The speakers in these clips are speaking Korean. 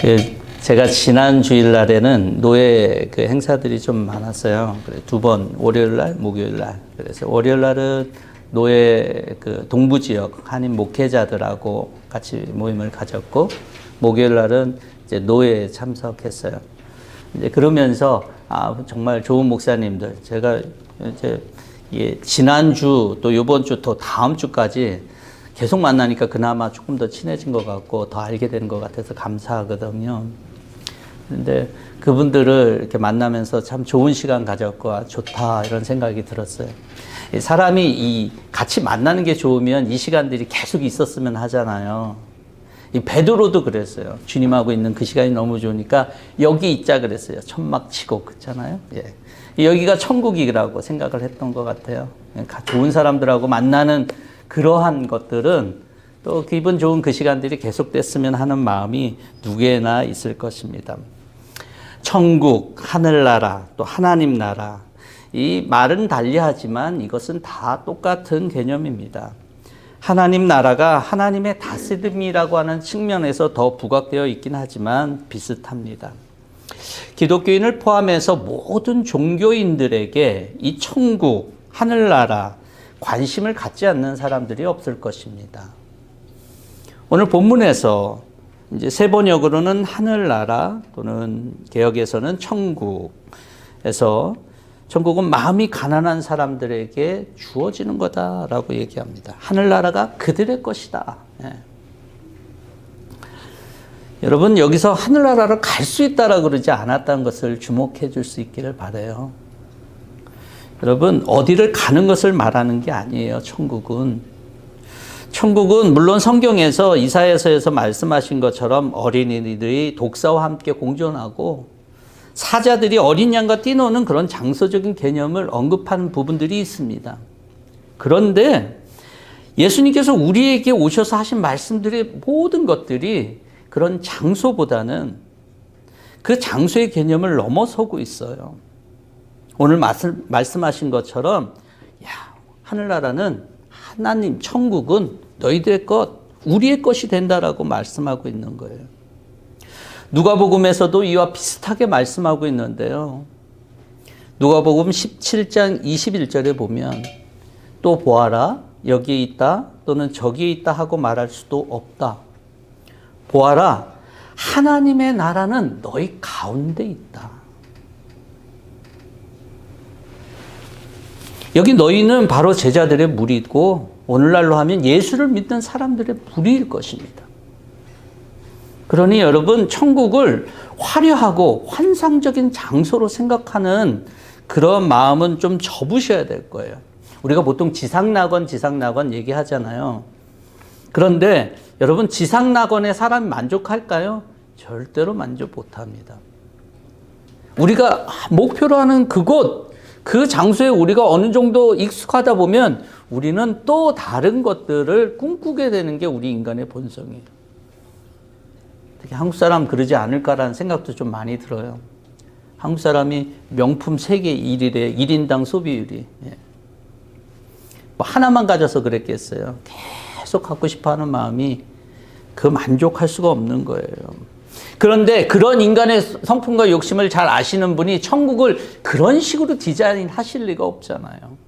그 제가 지난 주일날에는 노예 그 행사들이 좀 많았어요. 두번 월요일날, 목요일날. 그래서 월요일날은 노예 그 동부 지역 한인 목회자들하고 같이 모임을 가졌고 목요일날은 이제 노예에 참석했어요. 이제 그러면서 아 정말 좋은 목사님들 제가 이제 예, 지난주 또 이번 주 또 다음 주까지 계속 만나니까 그나마 조금 더 친해진 것 같고 더 알게 되는 것 같아서 감사하거든요. 근데 그분들을 이렇게 만나면서 참 좋은 시간 가졌고 아, 좋다 이런 생각이 들었어요. 이 사람이 이 같이 만나는 게 좋으면 이 시간들이 계속 있었으면 하잖아요. 이 베드로도 그랬어요. 주님하고 있는 그 시간이 너무 좋으니까 여기 있자 그랬어요. 천막 치고 그렇잖아요. 예. 여기가 천국이라고 생각을 했던 것 같아요. 그러니까 좋은 사람들하고 만나는 그러한 것들은 또 기분 좋은 그 시간들이 계속됐으면 하는 마음이 누구에나 있을 것입니다. 천국, 하늘나라, 또 하나님 나라. 이 말은 달리하지만 이것은 다 똑같은 개념입니다. 하나님 나라가 하나님의 다스림이라고 하는 측면에서 더 부각되어 있긴 하지만 비슷합니다. 기독교인을 포함해서 모든 종교인들에게 이 천국, 하늘나라, 관심을 갖지 않는 사람들이 없을 것입니다. 오늘 본문에서 이제 세 번역으로는 하늘나라 또는 개혁에서는 천국에서 천국은 마음이 가난한 사람들에게 주어지는 거다라고 얘기합니다. 하늘나라가 그들의 것이다. 예. 여러분 여기서 하늘나라를 갈 수 있다라 그러지 않았다는 것을 주목해 줄 수 있기를 바래요. 여러분 어디를 가는 것을 말하는 게 아니에요. 천국은 천국은 물론 성경에서 이사야서에서 말씀하신 것처럼 어린이들이 독사와 함께 공존하고 사자들이 어린 양과 뛰노는 그런 장소적인 개념을 언급하는 부분들이 있습니다. 그런데 예수님께서 우리에게 오셔서 하신 말씀들의 모든 것들이 그런 장소보다는 그 장소의 개념을 넘어서고 있어요. 오늘 말씀, 말씀하신 것처럼, 야, 하늘나라는 하나님, 천국은 너희들의 것, 우리의 것이 된다라고 말씀하고 있는 거예요. 누가복음에서도 이와 비슷하게 말씀하고 있는데요. 누가복음 17장 21절에 보면 또 보아라, 여기에 있다, 또는 저기에 있다 하고 말할 수도 없다. 보아라, 하나님의 나라는 너희 가운데 있다. 여기 너희는 바로 제자들의 무리고 오늘날로 하면 예수를 믿는 사람들의 무리일 것입니다. 그러니 여러분 천국을 화려하고 환상적인 장소로 생각하는 그런 마음은 좀 접으셔야 될 거예요. 우리가 보통 지상낙원, 지상낙원 얘기하잖아요. 그런데 여러분 지상낙원에 사람이 만족할까요? 절대로 만족 못합니다. 우리가 목표로 하는 그곳, 그 장소에 우리가 어느 정도 익숙하다 보면 우리는 또 다른 것들을 꿈꾸게 되는 게 우리 인간의 본성이에요. 특히 한국 사람 그러지 않을까라는 생각도 좀 많이 들어요. 한국 사람이 명품 세계 1위래, 1인당 소비율이. 예. 뭐 하나만 가져서 그랬겠어요. 계속 갖고 싶어 하는 마음이 그 만족할 수가 없는 거예요. 그런데 그런 인간의 성품과 욕심을 잘 아시는 분이 천국을 그런 식으로 디자인 하실 리가 없잖아요.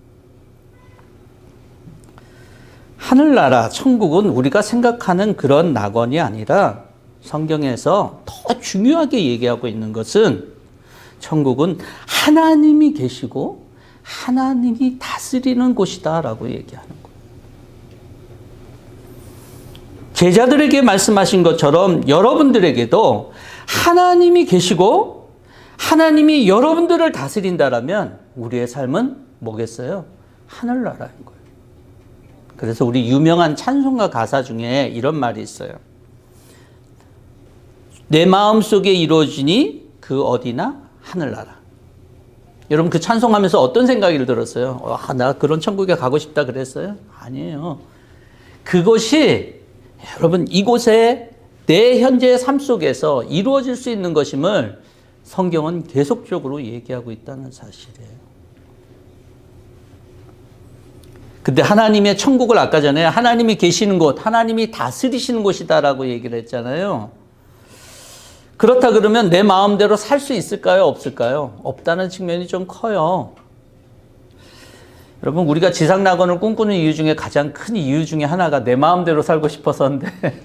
하늘나라, 천국은 우리가 생각하는 그런 낙원이 아니라 성경에서 더 중요하게 얘기하고 있는 것은 천국은 하나님이 계시고 하나님이 다스리는 곳이다라고 얘기하는 거예요. 제자들에게 말씀하신 것처럼 여러분들에게도 하나님이 계시고 하나님이 여러분들을 다스린다라면 우리의 삶은 뭐겠어요? 하늘나라인 거예요. 그래서 우리 유명한 찬송가 가사 중에 이런 말이 있어요. 내 마음 속에 이루어지니 그 어디나 하늘나라. 여러분 그 찬송하면서 어떤 생각이 들었어요? 와, 나 그런 천국에 가고 싶다 그랬어요? 아니에요. 그것이 여러분 이곳에 내 현재의 삶 속에서 이루어질 수 있는 것임을 성경은 계속적으로 얘기하고 있다는 사실이에요. 근데 하나님의 천국을 아까 전에 하나님이 계시는 곳, 하나님이 다스리시는 곳이다라고 얘기를 했잖아요. 그렇다 그러면 내 마음대로 살 수 있을까요? 없을까요? 없다는 측면이 좀 커요. 여러분, 우리가 지상 낙원을 꿈꾸는 이유 중에 가장 큰 이유 중에 하나가 내 마음대로 살고 싶어서인데,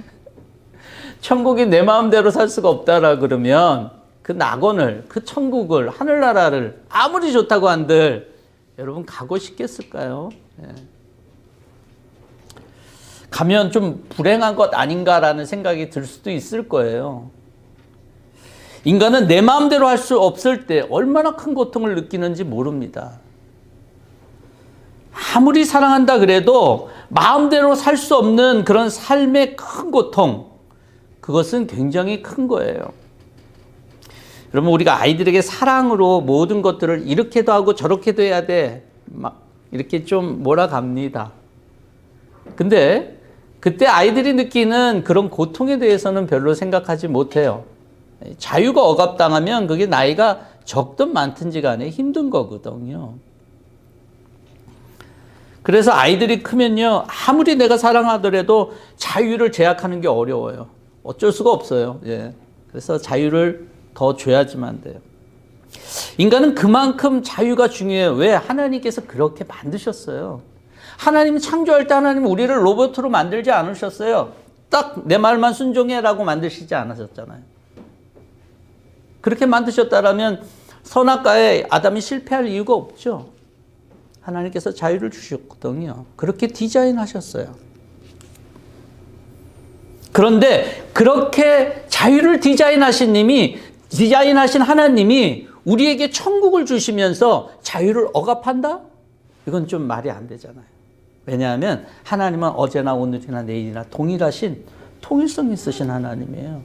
천국이 내 마음대로 살 수가 없다라 그러면 그 낙원을, 그 천국을, 하늘나라를 아무리 좋다고 한들 여러분 가고 싶겠을까요? 예. 가면 좀 불행한 것 아닌가라는 생각이 들 수도 있을 거예요. 인간은 내 마음대로 할 수 없을 때 얼마나 큰 고통을 느끼는지 모릅니다. 아무리 사랑한다 그래도 마음대로 살 수 없는 그런 삶의 큰 고통, 그것은 굉장히 큰 거예요. 여러분, 우리가 아이들에게 사랑으로 모든 것들을 이렇게도 하고 저렇게도 해야 돼. 막, 이렇게 좀 몰아갑니다. 근데 그때 아이들이 느끼는 그런 고통에 대해서는 별로 생각하지 못해요. 자유가 억압당하면 그게 나이가 적든 많든지 간에 힘든 거거든요. 그래서 아이들이 크면요, 아무리 내가 사랑하더라도 자유를 제약하는 게 어려워요. 어쩔 수가 없어요. 예. 그래서 자유를 더 줘야지만 돼요. 인간은 그만큼 자유가 중요해요. 왜? 하나님께서 그렇게 만드셨어요. 하나님 창조할 때 하나님 우리를 로봇으로 만들지 않으셨어요. 딱 내 말만 순종해라고 만드시지 않으셨잖아요. 그렇게 만드셨다라면 선악과에 아담이 실패할 이유가 없죠. 하나님께서 자유를 주셨거든요. 그렇게 디자인하셨어요. 그런데 그렇게 자유를 디자인하신 님이 디자인하신 하나님이 우리에게 천국을 주시면서 자유를 억압한다? 이건 좀 말이 안 되잖아요. 왜냐하면 하나님은 어제나 오늘이나 내일이나 동일하신 통일성 있으신 하나님이에요.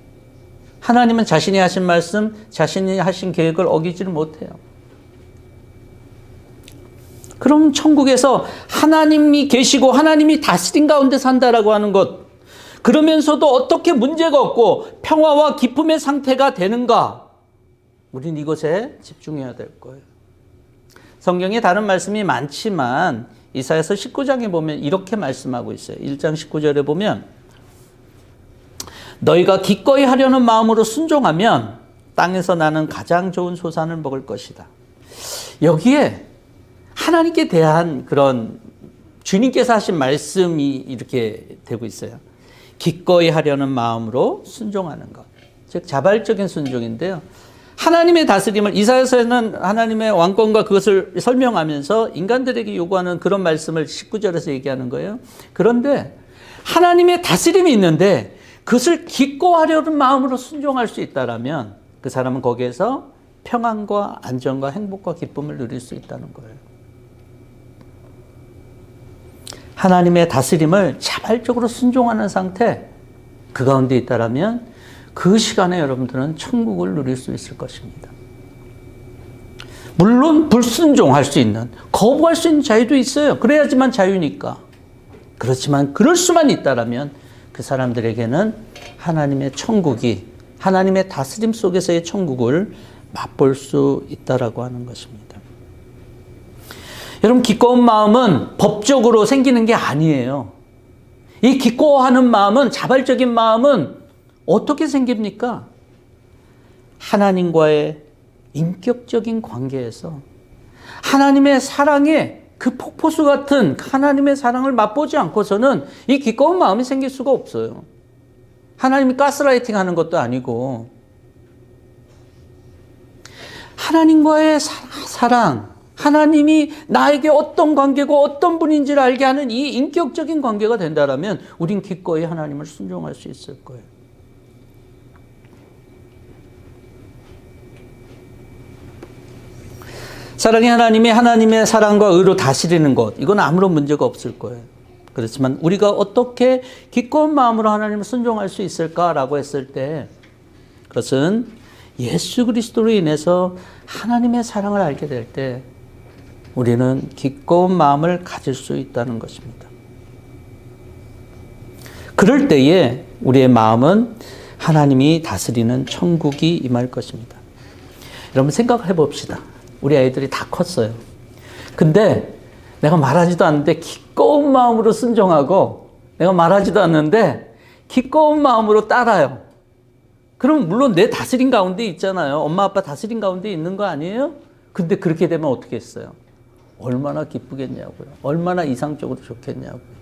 하나님은 자신이 하신 말씀, 자신이 하신 계획을 어기지를 못해요. 그럼 천국에서 하나님이 계시고 하나님이 다스린 가운데 산다라고 하는 것, 그러면서도 어떻게 문제가 없고 평화와 기쁨의 상태가 되는가? 우린 이것에 집중해야 될 거예요. 성경에 다른 말씀이 많지만 이사야서 19장에 보면 이렇게 말씀하고 있어요. 1장 19절에 보면 너희가 기꺼이 하려는 마음으로 순종하면 땅에서 나는 가장 좋은 소산을 먹을 것이다. 여기에 하나님께 대한 그런 주님께서 하신 말씀이 이렇게 되고 있어요. 기꺼이 하려는 마음으로 순종하는 것. 즉 자발적인 순종인데요. 하나님의 다스림을 이사야서에는 하나님의 왕권과 그것을 설명하면서 인간들에게 요구하는 그런 말씀을 19절에서 얘기하는 거예요. 그런데 하나님의 다스림이 있는데 그것을 기꺼하려는 마음으로 순종할 수 있다라면 그 사람은 거기에서 평안과 안정과 행복과 기쁨을 누릴 수 있다는 거예요. 하나님의 다스림을 자발적으로 순종하는 상태 그 가운데 있다라면 그 시간에 여러분들은 천국을 누릴 수 있을 것입니다. 물론 불순종할 수 있는 거부할 수 있는 자유도 있어요. 그래야지만 자유니까. 그렇지만 그럴 수만 있다라면 그 사람들에게는 하나님의 천국이 하나님의 다스림 속에서의 천국을 맛볼 수 있다라고 하는 것입니다. 여러분 기꺼운 마음은 법적으로 생기는 게 아니에요. 이 기꺼워하는 마음은 자발적인 마음은 어떻게 생깁니까? 하나님과의 인격적인 관계에서 하나님의 사랑에 그 폭포수 같은 하나님의 사랑을 맛보지 않고서는 이 기꺼운 마음이 생길 수가 없어요. 하나님이 가스라이팅 하는 것도 아니고, 하나님과의 사랑, 하나님이 나에게 어떤 관계고 어떤 분인지를 알게 하는 이 인격적인 관계가 된다면 우린 기꺼이 하나님을 순종할 수 있을 거예요. 사랑의 하나님이 하나님의 사랑과 의로 다스리는 것, 이건 아무런 문제가 없을 거예요. 그렇지만 우리가 어떻게 기꺼운 마음으로 하나님을 순종할 수 있을까라고 했을 때 그것은 예수 그리스도로 인해서 하나님의 사랑을 알게 될때 우리는 기꺼운 마음을 가질 수 있다는 것입니다. 그럴 때에 우리의 마음은 하나님이 다스리는 천국이 임할 것입니다. 여러분 생각해 봅시다. 우리 아이들이 다 컸어요. 근데 내가 말하지도 않는데 기꺼운 마음으로 순종하고 내가 말하지도 않는데 기꺼운 마음으로 따라요. 그럼 물론 내 다스림 가운데 있잖아요. 엄마 아빠 다스림 가운데 있는 거 아니에요? 근데 그렇게 되면 어떻게 했어요? 얼마나 기쁘겠냐고요. 얼마나 이상적으로 좋겠냐고요.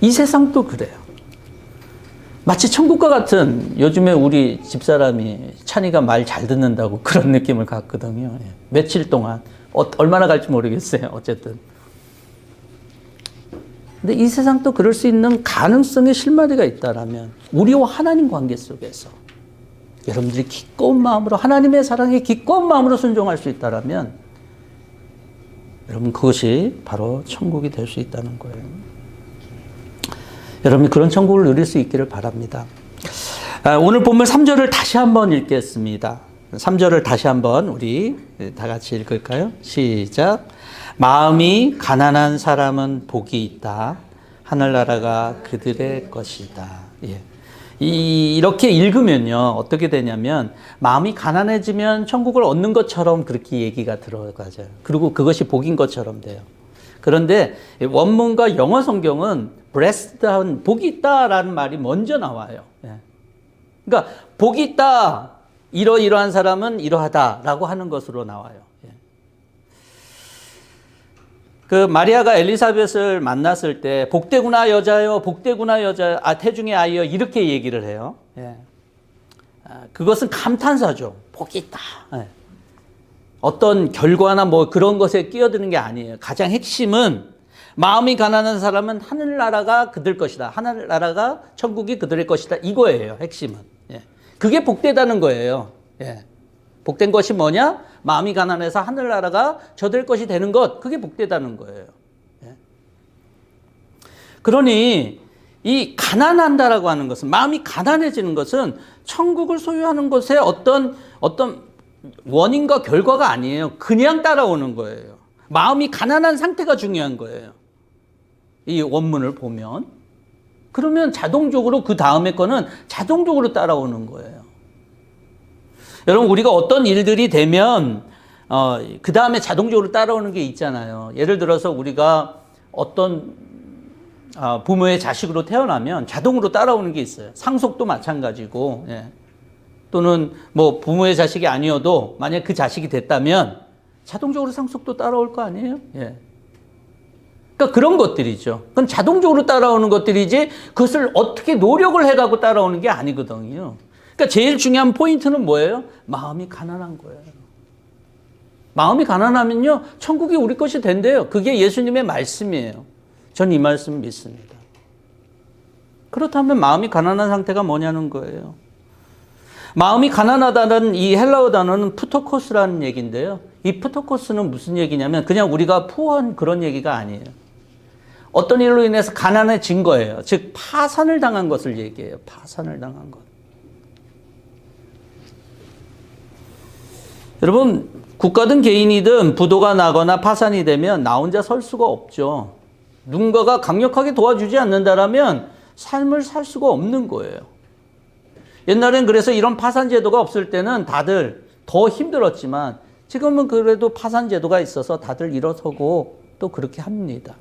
이 세상도 그래요. 마치 천국과 같은 요즘에 우리 집사람이 찬이가 말 잘 듣는다고 그런 느낌을 갖거든요. 예. 며칠 동안 어, 얼마나 갈지 모르겠어요. 어쨌든. 근데 이 세상도 그럴 수 있는 가능성의 실마리가 있다라면 우리와 하나님 관계 속에서 여러분들이 기꺼운 마음으로 하나님의 사랑에 기꺼운 마음으로 순종할 수 있다라면 여러분 그것이 바로 천국이 될 수 있다는 거예요. 여러분이 그런 천국을 누릴 수 있기를 바랍니다. 아, 오늘 본문 3절을 다시 한번 읽겠습니다. 3절을 다시 한번 우리 다 같이 읽을까요? 시작. 마음이 가난한 사람은 복이 있다. 하늘나라가 그들의 것이다. 예. 이, 이렇게 읽으면요, 어떻게 되냐면, 마음이 가난해지면 천국을 얻는 것처럼 그렇게 얘기가 들어가죠. 그리고 그것이 복인 것처럼 돼요. 그런데 원문과 영어 성경은 blessed한 복이 있다라는 말이 먼저 나와요. 예. 그러니까 복이 있다. 이러이러한 사람은 이러하다라고 하는 것으로 나와요. 예. 그 마리아가 엘리사벳을 만났을 때 복되구나 여자요, 복되구나 여자, 아 태중의 아이여 이렇게 얘기를 해요. 예. 아, 그것은 감탄사죠. 복이 있다. 예. 어떤 결과나 뭐 그런 것에 끼어드는 게 아니에요. 가장 핵심은 마음이 가난한 사람은 하늘나라가 그들 것이다. 하늘나라가 천국이 그들의 것이다. 이거예요. 핵심은. 예. 그게 복되다는 거예요. 예. 복된 것이 뭐냐? 마음이 가난해서 하늘나라가 저들 것이 되는 것. 그게 복되다는 거예요. 예. 그러니 이 가난한다라고 하는 것은 마음이 가난해지는 것은 천국을 소유하는 것에 어떤 어떤 원인과 결과가 아니에요. 그냥 따라오는 거예요. 마음이 가난한 상태가 중요한 거예요. 이 원문을 보면. 그러면 자동적으로 그 다음에 거는 자동적으로 따라오는 거예요. 여러분, 우리가 어떤 일들이 되면, 어, 그 다음에 자동적으로 따라오는 게 있잖아요. 예를 들어서 우리가 어떤 어, 부모의 자식으로 태어나면 자동으로 따라오는 게 있어요. 상속도 마찬가지고, 예. 또는 뭐 부모의 자식이 아니어도 만약 그 자식이 됐다면 자동적으로 상속도 따라올 거 아니에요? 예. 그러니까 그런 것들이죠. 그건 자동적으로 따라오는 것들이지 그것을 어떻게 노력을 해가고 따라오는 게 아니거든요. 그러니까 제일 중요한 포인트는 뭐예요? 마음이 가난한 거예요. 마음이 가난하면요, 천국이 우리 것이 된대요. 그게 예수님의 말씀이에요. 전 이 말씀 믿습니다. 그렇다면 마음이 가난한 상태가 뭐냐는 거예요. 마음이 가난하다는 이 헬라어 단어는 푸토코스라는 얘기인데요. 이 푸토코스는 무슨 얘기냐면 그냥 우리가 푸한 그런 얘기가 아니에요. 어떤 일로 인해서 가난해진 거예요. 즉 파산을 당한 것을 얘기해요. 파산을 당한 것. 여러분 국가든 개인이든 부도가 나거나 파산이 되면 나 혼자 설 수가 없죠. 누군가가 강력하게 도와주지 않는다라면 삶을 살 수가 없는 거예요. 옛날엔 그래서 이런 파산 제도가 없을 때는 다들 더 힘들었지만 지금은 그래도 파산 제도가 있어서 다들 일어서고 또 그렇게 합니다.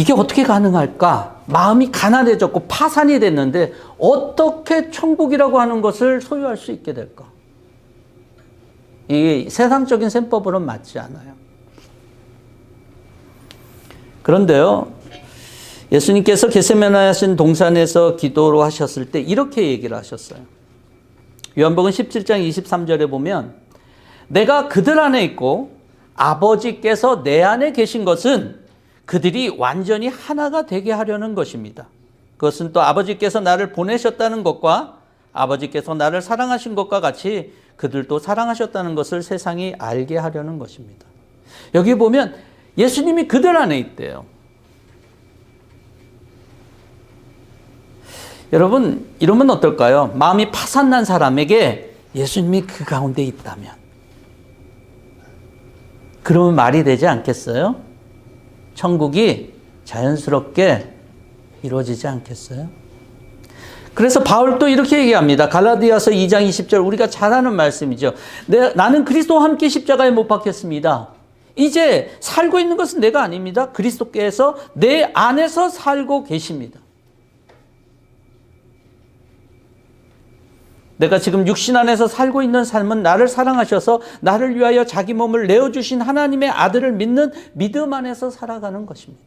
이게 어떻게 가능할까? 마음이 가난해졌고 파산이 됐는데 어떻게 천국이라고 하는 것을 소유할 수 있게 될까? 이 세상적인 셈법으로는 맞지 않아요. 그런데요, 예수님께서 게세메네 하신 동산에서 기도로 하셨을 때 이렇게 얘기를 하셨어요. 요한복음 17장 23절에 보면 내가 그들 안에 있고 아버지께서 내 안에 계신 것은 그들이 완전히 하나가 되게 하려는 것입니다. 그것은 또 아버지께서 나를 보내셨다는 것과 아버지께서 나를 사랑하신 것과 같이 그들도 사랑하셨다는 것을 세상이 알게 하려는 것입니다. 여기 보면 예수님이 그들 안에 있대요. 여러분, 이러면 어떨까요? 마음이 파산난 사람에게 예수님이 그 가운데 있다면. 그러면 말이 되지 않겠어요? 천국이 자연스럽게 이루어지지 않겠어요? 그래서 바울도 이렇게 얘기합니다. 갈라디아서 2장 20절 우리가 잘 아는 말씀이죠. 내, 나는 그리스도와 함께 십자가에 못 박혔습니다. 이제 살고 있는 것은 내가 아닙니다. 그리스도께서 내 안에서 살고 계십니다. 내가 지금 육신 안에서 살고 있는 삶은 나를 사랑하셔서 나를 위하여 자기 몸을 내어주신 하나님의 아들을 믿는 믿음 안에서 살아가는 것입니다.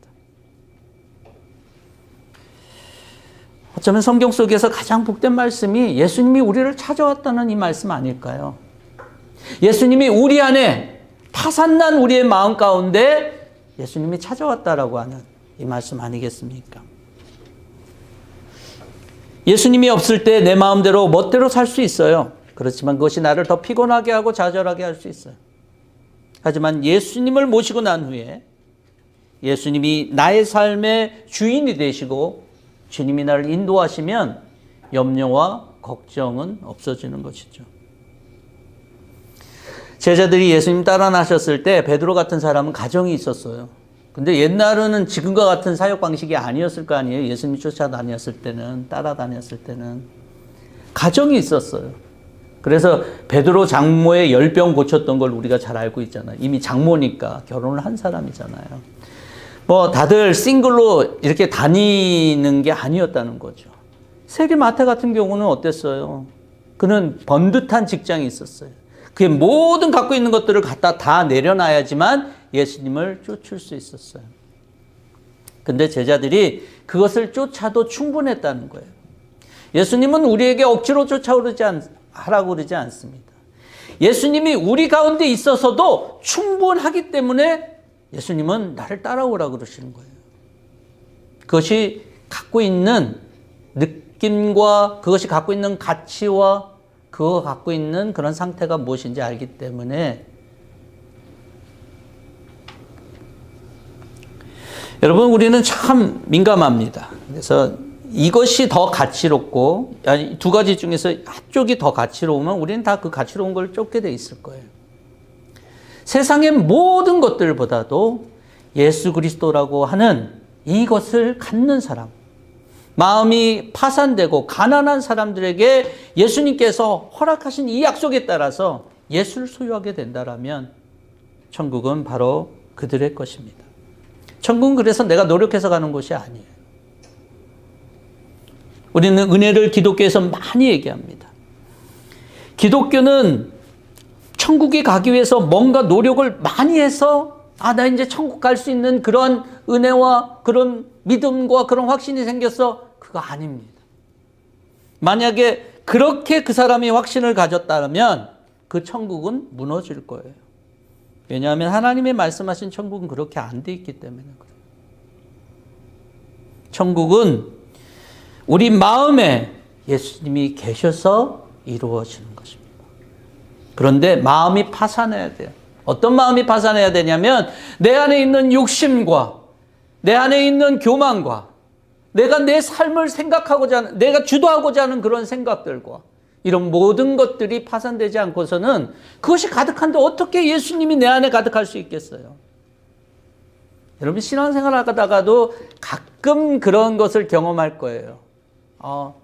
어쩌면 성경 속에서 가장 복된 말씀이 예수님이 우리를 찾아왔다는 이 말씀 아닐까요? 예수님이 우리 안에 파산난 우리의 마음 가운데 예수님이 찾아왔다라고 하는 이 말씀 아니겠습니까? 예수님이 없을 때 내 마음대로 멋대로 살 수 있어요. 그렇지만 그것이 나를 더 피곤하게 하고 좌절하게 할 수 있어요. 하지만 예수님을 모시고 난 후에 예수님이 나의 삶의 주인이 되시고 주님이 나를 인도하시면 염려와 걱정은 없어지는 것이죠. 제자들이 예수님 따라 나셨을 때 베드로 같은 사람은 가정이 있었어요. 근데 옛날에는 지금과 같은 사역 방식이 아니었을 거 아니에요. 예수님 쫓아다녔을 때는 따라다녔을 때는 가정이 있었어요. 그래서 베드로 장모의 열병 고쳤던 걸 우리가 잘 알고 있잖아요. 이미 장모니까 결혼을 한 사람이잖아요. 뭐 다들 싱글로 이렇게 다니는 게 아니었다는 거죠. 세계 마태 같은 경우는 어땠어요? 그는 번듯한 직장이 있었어요. 그의 모든 갖고 있는 것들을 갖다 다 내려놔야지만 예수님을 쫓을 수 있었어요. 근데 제자들이 그것을 쫓아도 충분했다는 거예요. 예수님은 우리에게 억지로 쫓아오르지 않, 하라고 그러지 않습니다. 예수님이 우리 가운데 있어서도 충분하기 때문에 예수님은 나를 따라오라고 그러시는 거예요. 그것이 갖고 있는 느낌과 그것이 갖고 있는 가치와 그거 갖고 있는 그런 상태가 무엇인지 알기 때문에 여러분 우리는 참 민감합니다. 그래서 이것이 더 가치롭고 아니 두 가지 중에서 한쪽이 더 가치로우면 우리는 다 그 가치로운 걸 쫓게 돼 있을 거예요. 세상의 모든 것들보다도 예수 그리스도라고 하는 이것을 갖는 사람, 마음이 파산되고 가난한 사람들에게 예수님께서 허락하신 이 약속에 따라서 예수를 소유하게 된다라면 천국은 바로 그들의 것입니다. 천국은 그래서 내가 노력해서 가는 곳이 아니에요. 우리는 은혜를 기독교에서 많이 얘기합니다. 기독교는 천국에 가기 위해서 뭔가 노력을 많이 해서 아, 나 이제 천국 갈 수 있는 그런 은혜와 그런 믿음과 그런 확신이 생겼어. 그거 아닙니다. 만약에 그렇게 그 사람이 확신을 가졌다면 그 천국은 무너질 거예요. 왜냐하면 하나님의 말씀하신 천국은 그렇게 안 돼 있기 때문에 그래요. 천국은 우리 마음에 예수님이 계셔서 이루어지는 것입니다. 그런데 마음이 파산해야 돼요. 어떤 마음이 파산해야 되냐면 내 안에 있는 욕심과 내 안에 있는 교만과 내가 내 삶을 생각하고자 하는, 내가 주도하고자 하는 그런 생각들과 이런 모든 것들이 파산되지 않고서는 그것이 가득한데 어떻게 예수님이 내 안에 가득할 수 있겠어요? 여러분 신앙생활 하다가도 가끔 그런 것을 경험할 거예요. 어,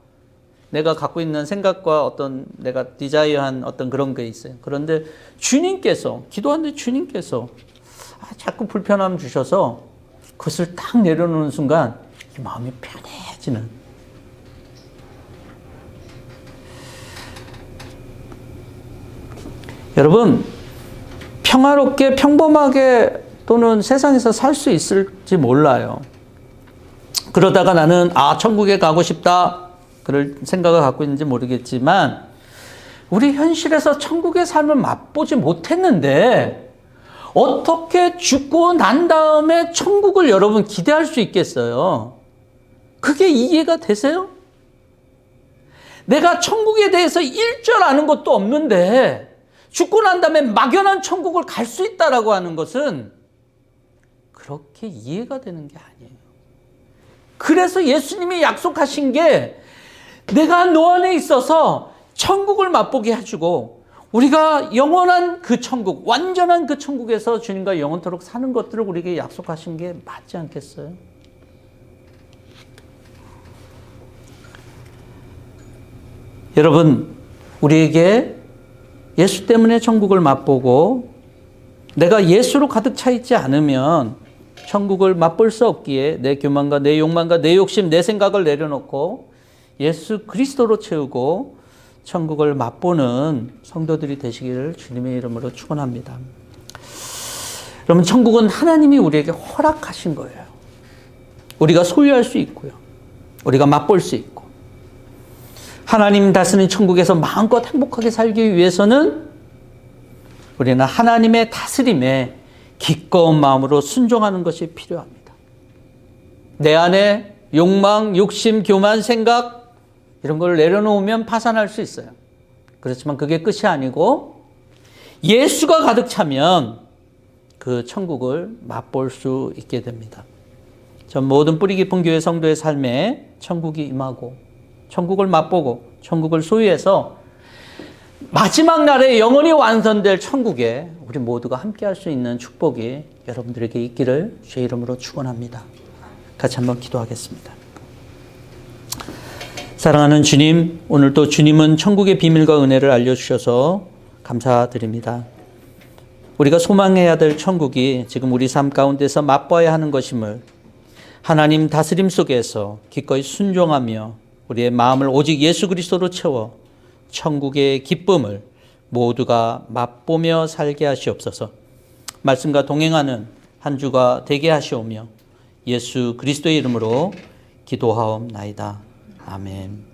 내가 갖고 있는 생각과 어떤 내가 디자이어한 어떤 그런 게 있어요. 그런데 주님께서 기도하는데 주님께서 아, 자꾸 불편함 주셔서 그것을 딱 내려놓는 순간 마음이 편해지는 여러분 평화롭게 평범하게 또는 세상에서 살 수 있을지 몰라요. 그러다가 나는 아 천국에 가고 싶다 그럴 생각을 갖고 있는지 모르겠지만 우리 현실에서 천국의 삶을 맛보지 못했는데 어떻게 죽고 난 다음에 천국을 여러분 기대할 수 있겠어요? 그게 이해가 되세요? 내가 천국에 대해서 일절 아는 것도 없는데 죽고 난 다음에 막연한 천국을 갈 수 있다라고 하는 것은 그렇게 이해가 되는 게 아니에요. 그래서 예수님이 약속하신 게 내가 너 안에 있어서 천국을 맛보게 해주고 우리가 영원한 그 천국, 완전한 그 천국에서 주님과 영원토록 사는 것들을 우리에게 약속하신 게 맞지 않겠어요? 여러분, 우리에게 예수 때문에 천국을 맛보고 내가 예수로 가득 차 있지 않으면 천국을 맛볼 수 없기에 내 교만과 내 욕망과 내 욕심, 내 생각을 내려놓고 예수 그리스도로 채우고 천국을 맛보는 성도들이 되시기를 주님의 이름으로 축원합니다. 여러분 천국은 하나님이 우리에게 허락하신 거예요. 우리가 소유할 수 있고요. 우리가 맛볼 수 있고. 하나님 다스리는 천국에서 마음껏 행복하게 살기 위해서는 우리는 하나님의 다스림에 기꺼운 마음으로 순종하는 것이 필요합니다. 내 안에 욕망, 욕심, 교만, 생각 이런 걸 내려놓으면 파산할 수 있어요. 그렇지만 그게 끝이 아니고 예수가 가득 차면 그 천국을 맛볼 수 있게 됩니다. 전 모든 뿌리 깊은 교회 성도의 삶에 천국이 임하고 천국을 맛보고 천국을 소유해서 마지막 날에 영원히 완성될 천국에 우리 모두가 함께 할 수 있는 축복이 여러분들에게 있기를 주의 이름으로 축원합니다. 같이 한번 기도하겠습니다. 사랑하는 주님, 오늘도 주님은 천국의 비밀과 은혜를 알려 주셔서 감사드립니다. 우리가 소망해야 될 천국이 지금 우리 삶 가운데서 맛봐야 하는 것임을 하나님 다스림 속에서 기꺼이 순종하며 우리의 마음을 오직 예수 그리스도로 채워 천국의 기쁨을 모두가 맛보며 살게 하시옵소서. 말씀과 동행하는 한 주가 되게 하시오며 예수 그리스도의 이름으로 기도하옵나이다. 아멘.